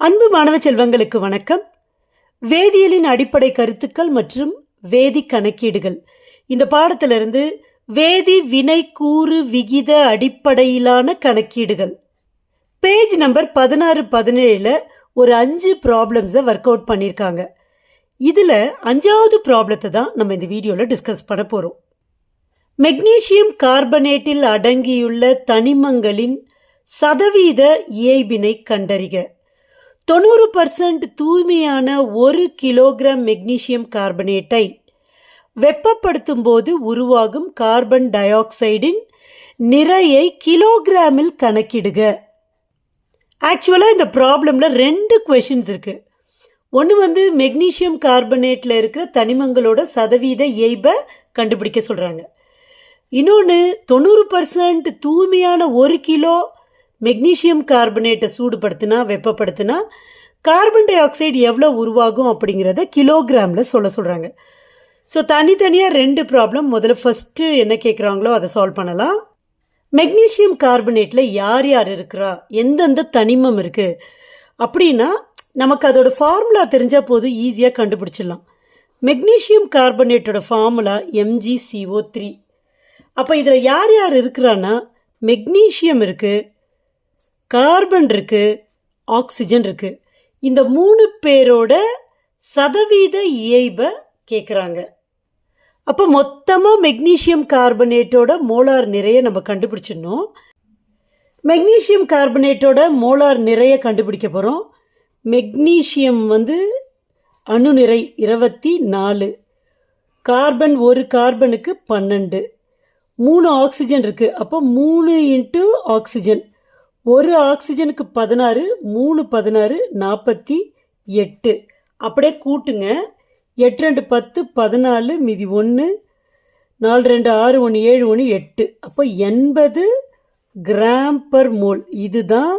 அன்பு மாணவ செல்வங்களுக்கு வணக்கம். வேதியியலின் அடிப்படை கருத்துக்கள் மற்றும் வேதி கணக்கீடுகள். இந்த பாடத்திலிருந்து வேதி வினை கூறு விகித அடிப்படையிலான கணக்கீடுகள். பேஜ் நம்பர் பதினாறு பதினேழில் ஒரு அஞ்சு ப்ராப்ளம்ஸை ஒர்க் அவுட் பண்ணியிருக்காங்க. இதில் அஞ்சாவது ப்ராப்ளத்தை தான் நம்ம இந்த வீடியோவில் டிஸ்கஸ் பண்ண போகிறோம் மெக்னீசியம் கார்பனேட்டில் அடங்கியுள்ள தனிமங்களின் சதவீத இயைபினை கண்டறிக. தொண்ணூறு பர்சன்ட் தூய்மையான ஒரு கிலோகிராம் மெக்னீசியம் கார்பனேட்டை வெப்பப்படுத்தும் போது உருவாகும் கார்பன் டை ஆக்சைடின் நிறையை கிலோகிராமில் கணக்கிடுக. ஆக்சுவலாக இந்த ப்ராப்ளமில் ரெண்டு கொஷின்ஸ் இருக்குது ஒன்று வந்து மெக்னீஷியம் கார்பனேட்டில் இருக்கிற தனிமங்களோட சதவீத இயல்பை கண்டுபிடிக்க சொல்கிறாங்க இன்னொன்று தொண்ணூறு பர்சன்ட் தூய்மையான ஒரு கிலோ மெக்னீஷியம் கார்பனேட்டை சூடுபடுத்தினா வெப்பப்படுத்தினா கார்பன் டை ஆக்சைடு எவ்வளோ உருவாகும் அப்படிங்கிறத கிலோகிராமில் சொல்ல சொல்கிறாங்க ஸோ தனித்தனியாக ரெண்டு ப்ராப்ளம் முதல்ல ஃபஸ்ட்டு என்ன கேட்குறாங்களோ அதை சால்வ் பண்ணலாம். மெக்னீசியம் கார்பனேட்டில் யார் யார் இருக்கிறா? எந்தெந்த தனிமம் இருக்குது அப்படின்னா நமக்கு அதோட ஃபார்முலா தெரிஞ்சால் போதும் ஈஸியாக கண்டுபிடிச்சிடலாம். மெக்னீஷியம் கார்பனேட்டோட ஃபார்முலா எம்ஜிசிஓ த்ரீ அப்போ இதில் யார் யார் இருக்கிறான்னா மெக்னீஷியம் இருக்குது கார்பன் இருக்குது ஆக்சிஜன் இருக்குது இந்த மூணு பேரோட சதவீத இயைபை கேட்குறாங்க அப்போ மொத்தமாக மெக்னீஷியம் கார்பனேட்டோட மோலார் நிறைய நம்ம கண்டுபிடிச்சிடணும். மெக்னீஷியம் கார்பனேட்டோட மோலார் நிறைய கண்டுபிடிக்க போகிறோம் மெக்னீஷியம் வந்து அணு நிறை இருபத்தி நாலு. கார்பன் ஒரு கார்பனுக்கு பன்னெண்டு. மூணு ஆக்சிஜன் இருக்குது அப்போ மூணு இன்ட்டு ஆக்சிஜன். ஒரு ஆக்சிஜனுக்கு பதினாறு மூணு பதினாறு நாற்பத்தி எட்டு. அப்படியே கூட்டுங்க. எட்டு ரெண்டு பத்து பதினாலு மீதி ஒன்று நாலு ரெண்டு ஆறு ஒன்று ஏழு ஒன்று எட்டு. அப்போ எண்பது கிராம் பர் மோல். இதுதான்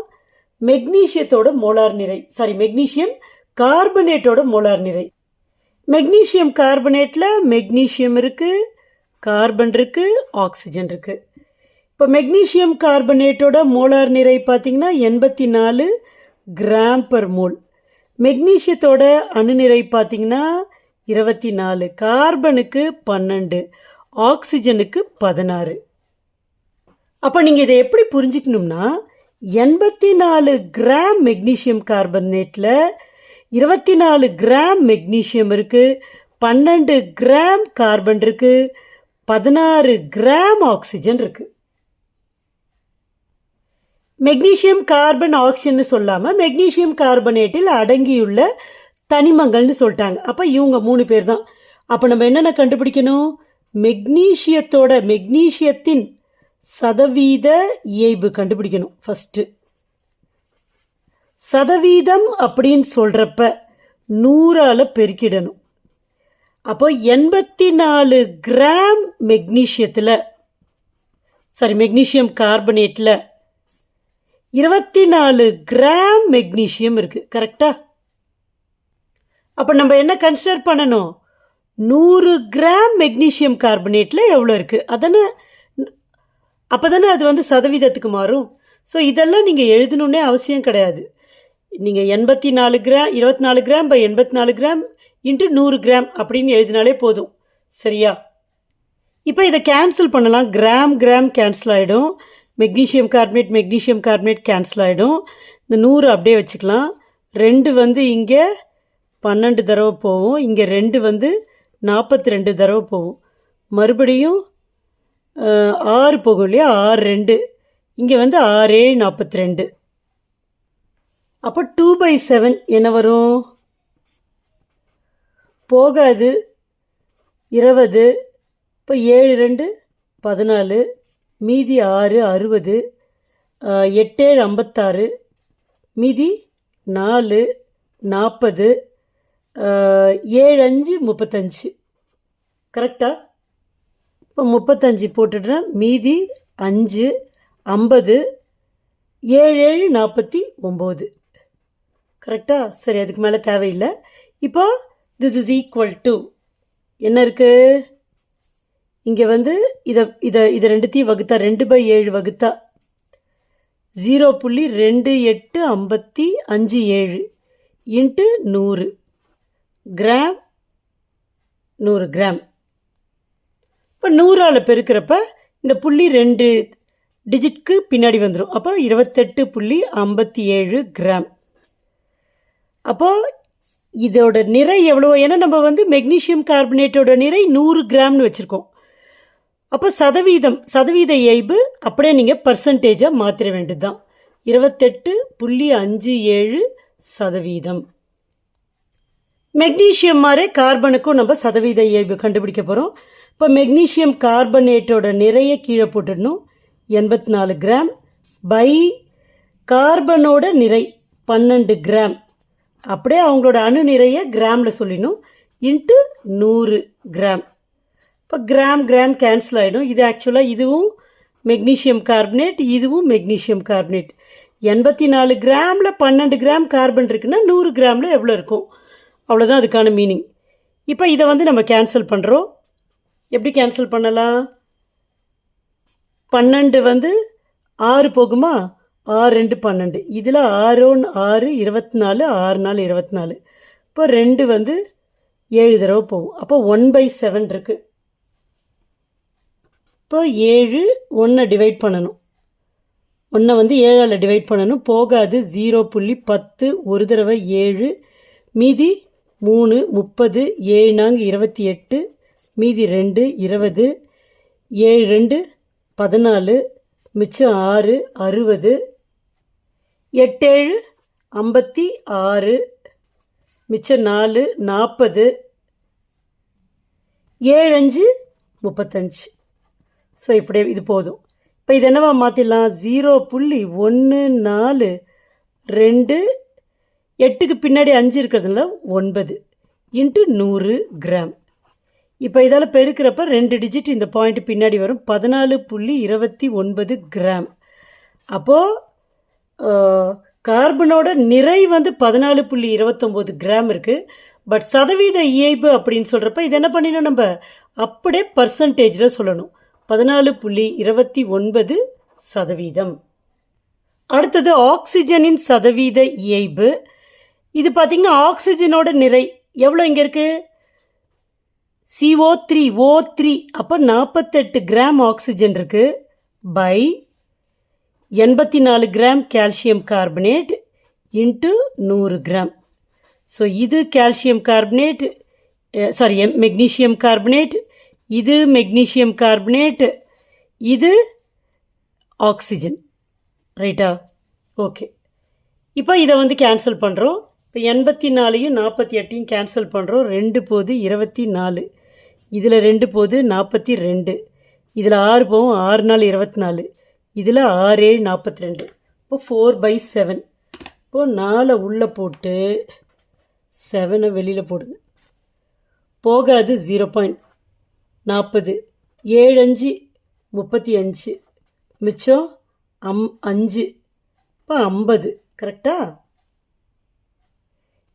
மெக்னீஷியத்தோட மோலார் நிறை. சாரி மெக்னீஷியம் கார்பனேட்டோட மோலார் நிறை. மெக்னீஷியம் கார்பனேட்டில் மெக்னீஷியம் இருக்குது கார்பன் இருக்குது ஆக்சிஜன் இருக்குது இப்போ மெக்னீஷியம் கார்பனேட்டோட மோலார் நிறை பார்த்திங்கன்னா எண்பத்தி நாலு கிராம் பர் மோல் மெக்னீஷியத்தோட அணுநிறை பார்த்திங்கன்னா இருபத்தி நாலு கார்பனுக்கு பன்னெண்டு ஆக்சிஜனுக்கு பதினாறு. அப்போ நீங்கள் இதை எப்படி புரிஞ்சுக்கணும்னா எண்பத்தி நாலு கிராம் மெக்னீஷியம் கார்பனேட்டில் இருபத்தி நாலு கிராம் மெக்னீஷியம் இருக்குது பன்னெண்டு கிராம் கார்பன் இருக்குது பதினாறு கிராம் ஆக்சிஜன் இருக்குது மெக்னீஷியம் கார்பன் ஆக்சிஜன் சொல்லாமல் மெக்னீஷியம் கார்பனேட்டில் அடங்கியுள்ள தனிமங்கள்னு சொல்லிட்டாங்க. அப்போ இவங்க மூணு பேர் தான் அப்போ நம்ம என்னென்ன கண்டுபிடிக்கணும்? மெக்னீஷியத்தோட மெக்னீஷியத்தின் சதவீத இயைபு கண்டுபிடிக்கணும் ஃபஸ்ட்டு சதவீதம் அப்படின்னு சொல்கிறப்ப நூறால் பெருக்கிடணும். அப்போ எண்பத்தி நாலு கிராம் மெக்னீஷியத்தில் சாரி மெக்னீஷியம் கார்பனேட்டில் இருபத்தி நாலு கிராம் மெக்னீஷியம் இருக்குது கரெக்டா அப்போ நம்ம என்ன கன்சிடர் பண்ணணும்? நூறு கிராம் மெக்னீஷியம் கார்பனேட்டில் எவ்வளோ இருக்குது அதானே அப்போ தானே அது வந்து சதவீதத்துக்கு மாறும். ஸோ இதெல்லாம் நீங்கள் எழுதணுன்னே அவசியம் கிடையாது. நீங்கள் எண்பத்தி நாலு கிராம் இருபத்தி நாலு கிராம் பை எண்பத்தி நாலு கிராம் இன்ட்டு நூறு கிராம் அப்படின்னு எழுதினாலே போதும். சரியா? இப்போ இதை கேன்சல் பண்ணலாம். கிராம் கிராம் கேன்சல் ஆகிடும் magnesium carbonate magnesium carbonate cancel ஆகிடும் இந்த நூறு அப்படியே வச்சுக்கலாம். ரெண்டு வந்து இங்கே பன்னெண்டு தடவை போகும். இங்கே ரெண்டு வந்து நாற்பத்தி ரெண்டு தடவை போகும். மறுபடியும் ஆறு போகும் இல்லையா? ஆறு ரெண்டு. இங்கே வந்து ஆறு ஏழு நாற்பத்தி ரெண்டு அப்போ டூ பை செவன் என்ன வரும்? போகாது. இருபது. இப்போ ஏழு ரெண்டு பதினாலு. மீதி ஆறு அறுபது எட்டேழு ஐம்பத்தாறு மீதி நாலு நாற்பது ஏழு அஞ்சு முப்பத்தஞ்சு. கரெக்டா? இப்போ முப்பத்தஞ்சு போட்டுடுறேன். மீதி அஞ்சு ஐம்பது ஏழு ஏழு நாற்பத்தி ஒம்பது. கரெக்டா? சரி அதுக்கு மேலே தேவையில்லை. இப்போ திஸ் இஸ் ஈக்குவல் டு என்ன இருக்குது இங்கே வந்து இதை இதை இதை ரெண்டுத்தையும் வகுத்தா ரெண்டு பை ஏழு வகுத்தா ஜீரோ புள்ளி ரெண்டு எட்டு ஐம்பத்தி அஞ்சு ஏழு இன்ட்டு நூறு கிராம் நூறு கிராம். இப்போ நூறால் பெருக்கிறப்ப இந்த புள்ளி ரெண்டு டிஜிட்க்கு பின்னாடி வந்துடும் அப்போ இருபத்தெட்டு புள்ளி ஐம்பத்தி ஏழு கிராம். அப்போது இதோட நிறை எவ்வளோ ஏன்னா நம்ம வந்து மெக்னீஷியம் கார்பனேட்டோட நிறை நூறு கிராம்னு வச்சுருக்கோம். அப்போ சதவீதம் சதவீத இயல்பு அப்படியே நீங்கள் பர்சன்டேஜாக மாற்றிட வேண்டியது தான் இருபத்தெட்டு புள்ளி அஞ்சு ஏழு சதவீதம். மெக்னீஷியம் மாதிரி கார்பனுக்கும் நம்ம சதவீத இயல்பு கண்டுபிடிக்க போகிறோம் இப்போ மெக்னீஷியம் கார்பனேட்டோட நிறைய கீழே போட்டுடணும். எண்பத்தி நாலு கிராம் பை கார்பனோட நிறை பன்னெண்டு கிராம் அப்படியே அவங்களோட அணு நிறைய கிராமில் சொல்லிடணும். இன்ட்டு நூறு கிராம் இப்போ கிராம் கிராம் கேன்சல் ஆகிடும் இது ஆக்சுவலாக இதுவும் மெக்னீஷியம் கார்பனேட் இதுவும் மெக்னீஷியம் கார்பனேட் எண்பத்தி நாலு கிராமில் பன்னெண்டு கிராம் கார்பன் இருக்குன்னா நூறு கிராமில் எவ்வளோ இருக்கும்? அவ்வளோதான் அதுக்கான மீனிங் இப்போ இதை வந்து நம்ம கேன்சல் பண்ணுறோம் எப்படி கேன்சல் பண்ணலாம்? பன்னெண்டு வந்து ஆறு போகுமா? ஆறு ரெண்டு பன்னெண்டு. இதில் ஆறு ஒன்று ஆறு இருபத்தி நாலு ஆறு நாலு இருபத்தி நாலு இப்போ ரெண்டு வந்து ஏழு தடவை போகும். அப்போ ஒன் பை செவன் இருக்குது இப்போ ஏழு ஒன்றை டிவைட் பண்ணணும். ஒன்றை வந்து ஏழால் டிவைட் பண்ணணும். போகாது. ஜீரோ புள்ளி பத்து ஒரு தடவை ஏழு. மீதி மூணு முப்பது ஏழு நான்கு இருபத்தி எட்டு. மீதி ரெண்டு இருபது. ஏழு ரெண்டு பதினாலு. மிச்சம் ஆறு அறுபது. எட்டேழு ஐம்பத்தி ஆறு. மிச்சம் நாலு நாற்பது ஏழஞ்சு முப்பத்தஞ்சு. ஸோ இப்படி இது போதும். இப்போ இது என்னவா மாற்றிடலாம் ஜீரோ புள்ளி ஒன்று நாலு ரெண்டு எட்டுக்கு பின்னாடி அஞ்சு இருக்கிறதுல ஒன்பது இன்ட்டு நூறு கிராம். இப்போ இதால் பெருக்கிறப்ப ரெண்டு டிஜிட் இந்த பாயிண்ட் பின்னாடி வரும். பதினாலு புள்ளி இருபத்தி ஒன்பது கிராம். அப்போது கார்பனோட நிறை வந்து பதினாலு புள்ளி இருபத்தொம்போது கிராம் இருக்குது பட் சதவீத இயைபு அப்படின்னு சொல்கிறப்ப இது என்ன பண்ணிடணும் நம்ம? அப்படியே பர்சன்டேஜில் சொல்லணும். பதினாலு புள்ளி இருபத்தி ஒன்பது சதவீதம். அடுத்தது ஆக்சிஜனின் சதவீத இயைபு. இது பார்த்திங்கன்னா ஆக்சிஜனோட நிறை எவ்வளோ இங்கே இருக்குது சிஓ த்ரீ ஓ த்ரீ அப்போ நாற்பத்தெட்டு கிராம் ஆக்சிஜன் இருக்குது பை எண்பத்தி நாலு கிராம் கால்சியம் கார்பனேட் இன்ட்டு நூறு கிராம். ஸோ இது calcium carbonate sorry magnesium carbonate இது மெக்னீஷியம் கார்பனேட் இது ஆக்சிஜன் ரைட்டா ஓகே இப்போ இதை வந்து கேன்சல் பண்ணுறோம் இப்போ எண்பத்தி நாலையும் நாற்பத்தி எட்டையும் கேன்சல் பண்ணுறோம் ரெண்டு போது இருபத்தி நாலு இதில் ரெண்டு போது நாற்பத்தி ரெண்டு. இதில் ஆறு போகும் ஆறு நாள் இருபத்தி நாலு இதில் ஆறு ஏழு நாற்பத்தி ரெண்டு. இப்போ ஃபோர் பை செவன் இப்போது நாலை உள்ளே போட்டு செவனை வெளியில் போடுங்க. போகாது ஜீரோ பாயிண்ட் நாற்பது ஏழு அஞ்சு முப்பத்தி அஞ்சு மிச்சம் அம் அஞ்சு. இப்போ ஐம்பது கரெக்டா?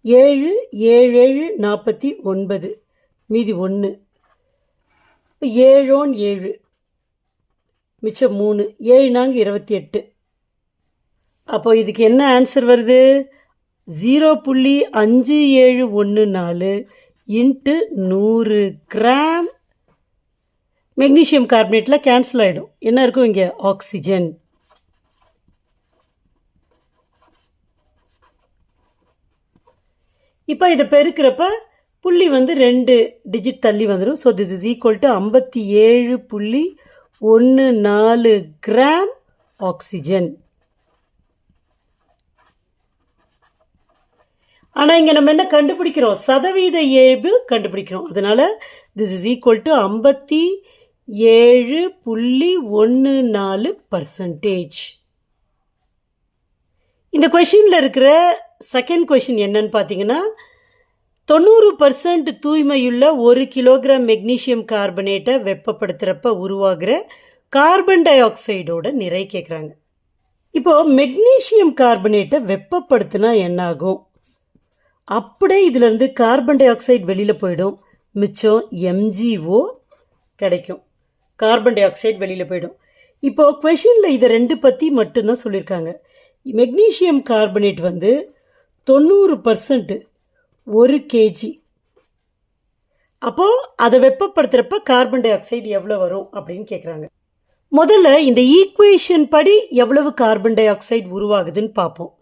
ஏழு ஏழு ஏழு நாற்பத்தி ஒன்பது. மீதி ஒன்று இப்போ ஏழோன் ஏழு. மிச்சம் மூணு. ஏழு நான்கு இருபத்தி எட்டு. அப்போ இதுக்கு என்ன ஆன்சர் வருது? ஜீரோ புள்ளி அஞ்சு ஏழு ஒன்று நாலு இன்ட்டு நூறு கிராம் மெக்னீஷியம் கார்பனேட்டில் கேன்சல் ஆகிடும் என்ன இருக்கும் இங்கே? ஆக்சிஜன் இப்போ இதை பெருக்கிறப்ப புள்ளி வந்து ரெண்டு டிஜிட் தள்ளி வந்துடும் so this is equal to ஐம்பத்தி ஏழு புள்ளி ஒன்று நாலு கிராம் ஆக்சிஜன் ஆனால் இங்கே நம்ம என்ன கண்டுபிடிக்கிறோம்? சதவீத இயல்பு கண்டுபிடிக்கிறோம். அதனால் திஸ் இஸ் ஈக்குவல் டு ஐம்பத்தி ஏழு புள்ளி ஒன்று நாலு பர்சன்டேஜ் இந்த கொஷினில் இருக்கிற செகண்ட் கொஷின் என்னன்னு பார்த்தீங்கன்னா தொண்ணூறு பர்சன்ட் தூய்மையுள்ள ஒரு கிலோகிராம் மெக்னீஷியம் கார்பனேட்டை வெப்பப்படுத்துகிறப்ப உருவாகிற கார்பன் டை ஆக்சைடோட நிறை கேட்குறாங்க இப்போது மெக்னீஷியம் கார்பனேட்டை வெப்பப்படுத்தினா என்னாகும்? அப்படியே இதிலேருந்து கார்பன் டை ஆக்சைடு வெளியில் போயிடும். மிச்சம் எம்ஜிஓ கிடைக்கும். கார்பன் டை ஆக்சைடு வெளியில் போயிடும். இப்போ கொஷினில் இதை ரெண்டு பற்றி மட்டும்தான் சொல்லியிருக்காங்க. மெக்னீஷியம் கார்பனேட் வந்து தொண்ணூறு பர்சன்ட்டு ஒரு கேஜி. அப்போது அதை வெப்பப்படுத்துகிறப்ப கார்பன் டை ஆக்சைடு எவ்வளோ வரும் அப்படின்னு கேட்குறாங்க முதல்ல இந்த ஈக்குவேஷன் படி எவ்வளவு கார்பன் டை ஆக்சைடு உருவாகுதுன்னு பார்ப்போம்.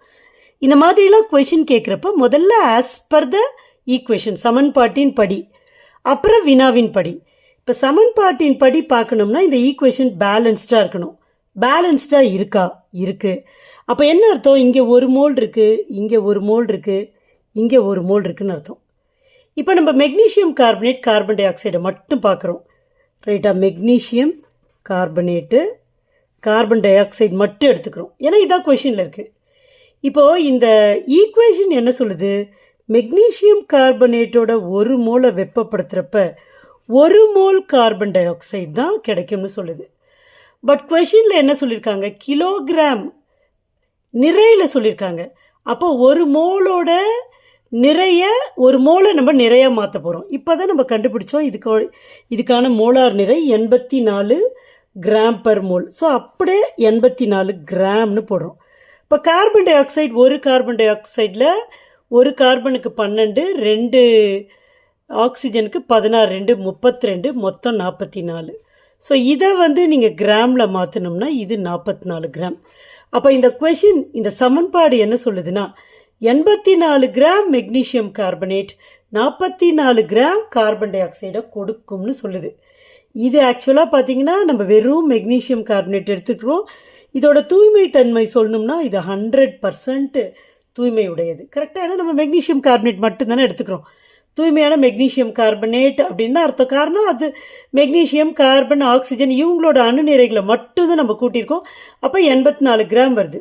இந்த மாதிரிலாம் கொஷின் கேட்குறப்ப முதல்ல ஆஸ் பர் த ஈக்குவேஷன் சமன்பாட்டின் படி அப்புறம் வினாவின் படி. இப்போ சமன்பாட்டின் படி பார்க்கணும்னா இந்த ஈக்குவேஷன் பேலன்ஸ்டாக இருக்கணும். பேலன்ஸ்டாக இருக்கா? இருக்குது அப்போ என்ன அர்த்தம்? இங்கே ஒரு மோல் இருக்குது இங்கே ஒரு மோல் இருக்குது இங்கே ஒரு மோல் இருக்குதுன்னு அர்த்தம். இப்போ நம்ம மெக்னீஷியம் கார்பனேட் கார்பன் டை ஆக்சைடை மட்டும் பார்க்குறோம். ரைட்டாக magnesium carbonate carbon dioxide மட்டும் எடுத்துக்கிறோம். ஏன்னா இதான் கொஷினில் இருக்குது இப்போது இந்த ஈக்குவேஷன் என்ன சொல்லுது? மெக்னீஷியம் கார்பனேட்டோட ஒரு மோலை வெப்பப்படுத்துகிறப்ப ஒரு மோல் கார்பன் டை ஆக்சைடு தான் கிடைக்கும்னு சொல்லுது. பட் கொஷினில் என்ன சொல்லியிருக்காங்க கிலோகிராம் நிறையில் சொல்லியிருக்காங்க அப்போ ஒரு மோலோட நிறைய ஒரு மோலை நம்ம நிறைய மாற்ற போகிறோம் இப்போ தான் நம்ம கண்டுபிடிச்சோம் இதுக்கு இதுக்கான மோலார் நிறை எண்பத்தி நாலு கிராம் பர் மோல் ஸோ அப்படியே எண்பத்தி நாலு கிராம்னு போடுறோம். இப்போ கார்பன் டை ஆக்சைடு ஒரு கார்பன் டை ஆக்சைடில் ஒரு கார்பனுக்கு பன்னெண்டு ரெண்டு ஆக்சிஜனுக்கு பதினாறு ரெண்டு முப்பத்தி ரெண்டு மொத்தம் நாற்பத்தி நாலு ஸோ இதை வந்து நீங்கள் கிராமில் மாற்றணும்னா இது நாற்பத்தி நாலு கிராம். அப்போ இந்த கொஷின் இந்த சமன்பாடு என்ன சொல்லுதுன்னா எண்பத்தி நாலு கிராம் மெக்னீஷியம் கார்பனேட் நாற்பத்தி நாலு கிராம் கார்பன் டை ஆக்சைடை கொடுக்கும்னு சொல்லுது. இது ஆக்சுவலாக பார்த்தீங்கன்னா நம்ம வெறும் மெக்னீஷியம் கார்பனேட் எடுத்துக்கிறோம். இதோட தூய்மை தன்மை சொல்லணும்னா இது ஹண்ட்ரட் பர்சன்ட் தூய்மை உடையது கரெக்டாக ஏன்னா நம்ம மெக்னீஷியம் கார்பனேட் மட்டும்தானே எடுத்துக்கிறோம். தூய்மையான மெக்னீஷியம் கார்பனேட் அப்படின்னு அர்த்தம் காரணம். அது மெக்னீஷியம் கார்பன் ஆக்சிஜன் இவங்களோட அணுநிறைகளை மட்டும்தான் நம்ம கூட்டியிருக்கோம். அப்போ எண்பத்தி நாலு கிராம் வருது.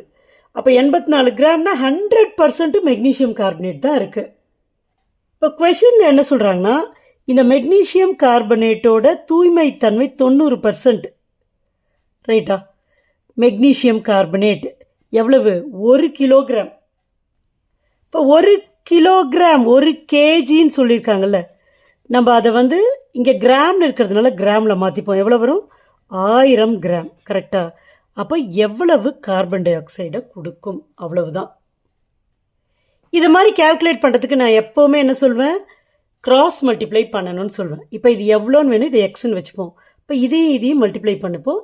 அப்போ எண்பத்தி நாலு கிராம்னா ஹண்ட்ரட் பர்சன்ட் மெக்னீஷியம் கார்பனேட் தான் இருக்குது இப்போ கொஷனில் என்ன சொல்கிறாங்கன்னா இந்த மெக்னீஷியம் கார்பனேட்டோட தூய்மைத்தன்மை தொண்ணூறு பர்சன்ட் ரைட்டா மெக்னீஷியம் கார்பனேட் எவ்வளவு? ஒரு கிலோகிராம் இப்போ ஒரு கிலோகிராம் ஒரு கேஜின்னு சொல்லியிருக்காங்கல்ல. நம்ம அதை வந்து இங்கே கிராமில் இருக்கிறதுனால கிராமில் மாற்றிப்போம் எவ்வளோ வரும்? ஆயிரம் கிராம். கரெக்டாக அப்போ எவ்வளவு கார்பன் டை ஆக்சைடை கொடுக்கும்? அவ்வளவுதான். இது மாதிரி கேல்குலேட் பண்ணுறதுக்கு நான் எப்போவுமே என்ன சொல்வேன்? கிராஸ் மல்டிப்ளை பண்ணணும்னு சொல்வேன். இப்போ இது எவ்வளோன்னு வேணும்? இதை எக்ஸ்ன்னு வச்சுப்போம். இப்போ இதையும் இதையும் மல்டிப்ளை பண்ணிப்போம்.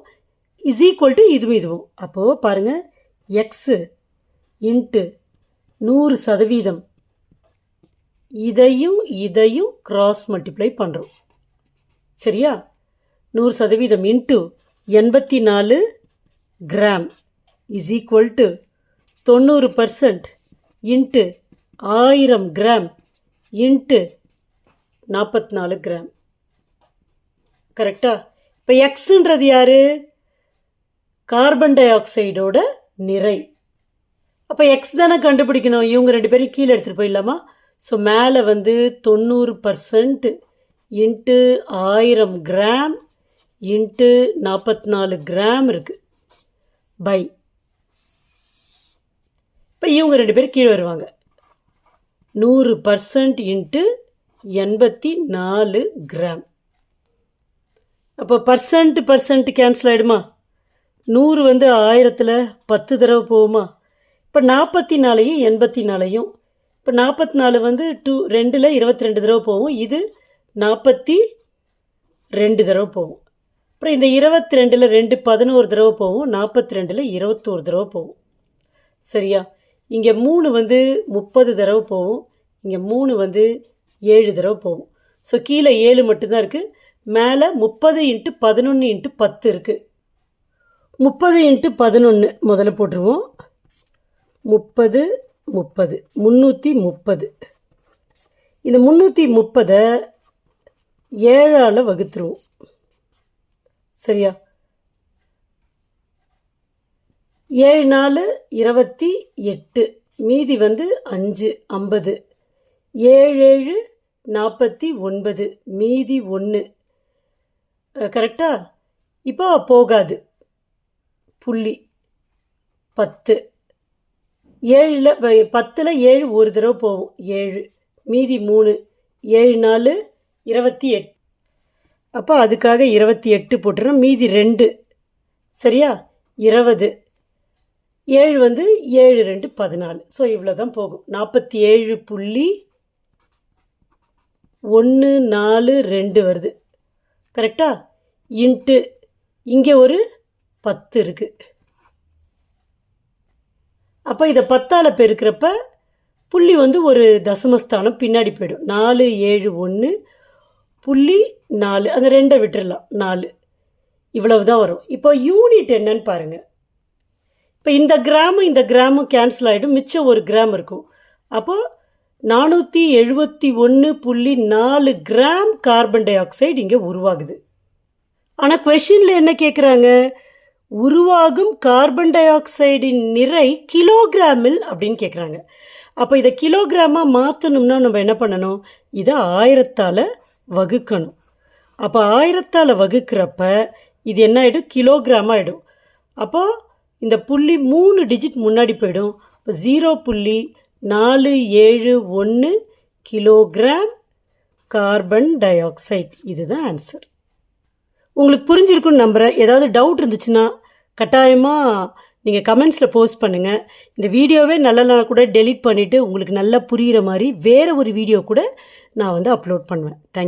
இஸ் ஈக்குவல் டு இதுவும் இதுவும். அப்போது பாருங்கள் எக்ஸு இன்ட்டு நூறு சதவீதம் இதையும் இதையும் கிராஸ் மல்டிப்ளை பண்ணுறோம் சரியா? நூறு சதவீதம் இன்ட்டு எண்பத்தி நாலு கிராம் இஸ் ஈக்குவல் டு தொண்ணூறு பர்சன்ட் இன்ட்டு ஆயிரம் கிராம் இன்ட்டு நாற்பத்தி நாலு கிராம் கரெக்டா இப்போ எக்ஸுன்றது யார்? கார்பன் டை ஆக்சைடோட நிறை. அப்போ எக்ஸ் தானே கண்டுபிடிக்கணும்? இவங்க ரெண்டு பேரும் கீழே எடுத்துகிட்டு போயிடலாமா? ஸோ மேலே வந்து தொண்ணூறு பர்சன்ட் இன்ட்டு ஆயிரம் கிராம் இன்ட்டு நாற்பத்தி நாலு கிராம் இருக்குது பை இப்போ இவங்க ரெண்டு பேரும் கீழே வருவாங்க. நூறு பர்சன்ட் இன்ட்டு எண்பத்தி நாலு கிராம் அப்போ பர்சன்ட் பர்சன்ட் கேன்சல் ஆகிடுமா நூறு வந்து ஆயிரத்தில் பத்து தடவை போகுமா? இப்போ நாற்பத்தி நாலையும் எண்பத்தி நாலையும் இப்போ நாற்பத்தி நாலு வந்து டூ ரெண்டில் இருபத்தி ரெண்டு தடவை போகும். இது நாற்பத்தி ரெண்டு தடவை போகும். அப்புறம் இந்த இருபத்தி ரெண்டில் ரெண்டு பதினோரு தடவை போகும். நாற்பத்தி ரெண்டில் இருபத்தோரு தடவை போகும். சரியா? இங்கே மூணு வந்து முப்பது தடவை போகும். இங்கே மூணு வந்து ஏழு தடவை போகும். ஸோ கீழே ஏழு மட்டும்தான் இருக்குது மேலே முப்பது இன்ட்டு பதினொன்று இன்ட்டு பத்து இருக்குது முப்பது இன்ட்டு பதினொன்று முதல்ல போட்டுருவோம். முப்பது முப்பது. முந்நூற்றி முப்பது. இந்த முந்நூற்றி முப்பதை ஏழால் வகுத்துருவோம். சரியா? ஏழு நாலு இருபத்தி எட்டு. மீதி வந்து அஞ்சு ஐம்பது. ஏழு ஏழு நாற்பத்தி ஒன்பது. மீதி ஒன்று கரெக்டாக இப்போ போகாது. புள்ளி. பத்து. ஏழில் பத்தில் ஏழு ஒரு தடவை போகும் ஏழு மீதி மூணு ஏழு நாலு இருபத்தி எட்டு. அப்போ அதுக்காக இருபத்தி எட்டு போட்டுறோம். மீதி ரெண்டு சரியா? இருபது ஏழு வந்து ஏழு ரெண்டு பதினாலு. ஸோ இவ்வளோ தான் போகும். நாற்பத்தி ஏழு புள்ளி ஒன்று நாலு ரெண்டு வருது. கரெக்டாக இன்ட்டு இங்கே ஒரு பத்து இருக்குது அப்போ இதை பத்தால் பெருக்கிறப்ப புள்ளி வந்து ஒரு தசமஸ்தானம் பின்னாடி போயிடும். நாலு ஏழு ஒன்று புள்ளி நாலு அந்த ரெண்டை விட்டுடலாம் நாலு. இவ்வளவு தான் வரும். இப்போ யூனிட் என்னன்னு பாருங்கள் இப்போ இந்த கிராமும் இந்த கிராமும் கேன்சல் ஆகிடும் மிச்சம் ஒரு கிராம் இருக்கும். அப்போது நானூற்றி எழுபத்தி ஒன்று புள்ளி நாலு கிராம் கார்பன் டை ஆக்சைடு இங்கே உருவாகுது. ஆனால் கொஷினில் என்ன கேட்குறாங்க உருவாகும் கார்பன் டை ஆக்சைடின் நிறை கிலோகிராமில் அப்படின்னு கேட்குறாங்க அப்போ இதை கிலோகிராமாக மாற்றணும்னா நம்ம என்ன பண்ணணும்? இதை ஆயிரத்தால் வகுக்கணும். அப்போ ஆயிரத்தால் வகுக்கிறப்ப இது என்ன ஆகிடும் கிலோகிராம் ஆகிடும் அப்போது இந்த புள்ளி மூணு டிஜிட் முன்னாடி போயிடும். இப்போ ஜீரோ புள்ளி நாலு ஏழு ஒன்று கிலோகிராம் கார்பன் டை ஆக்சைடு இதுதான் ஆன்சர் உங்களுக்கு புரிஞ்சிருக்குன்னு நம்புகிறேன் ஏதாவது டவுட் இருந்துச்சுன்னா கட்டாயமாக நீங்கள் கமெண்ட்ஸில் போஸ்ட் பண்ணுங்கள் இந்த வீடியோவே நல்ல கூட டெலீட் பண்ணிவிட்டு உங்களுக்கு நல்லா புரிகிற மாதிரி வேறு ஒரு வீடியோ கூட நான் வந்து அப்லோட் பண்ணுவேன். தேங்க்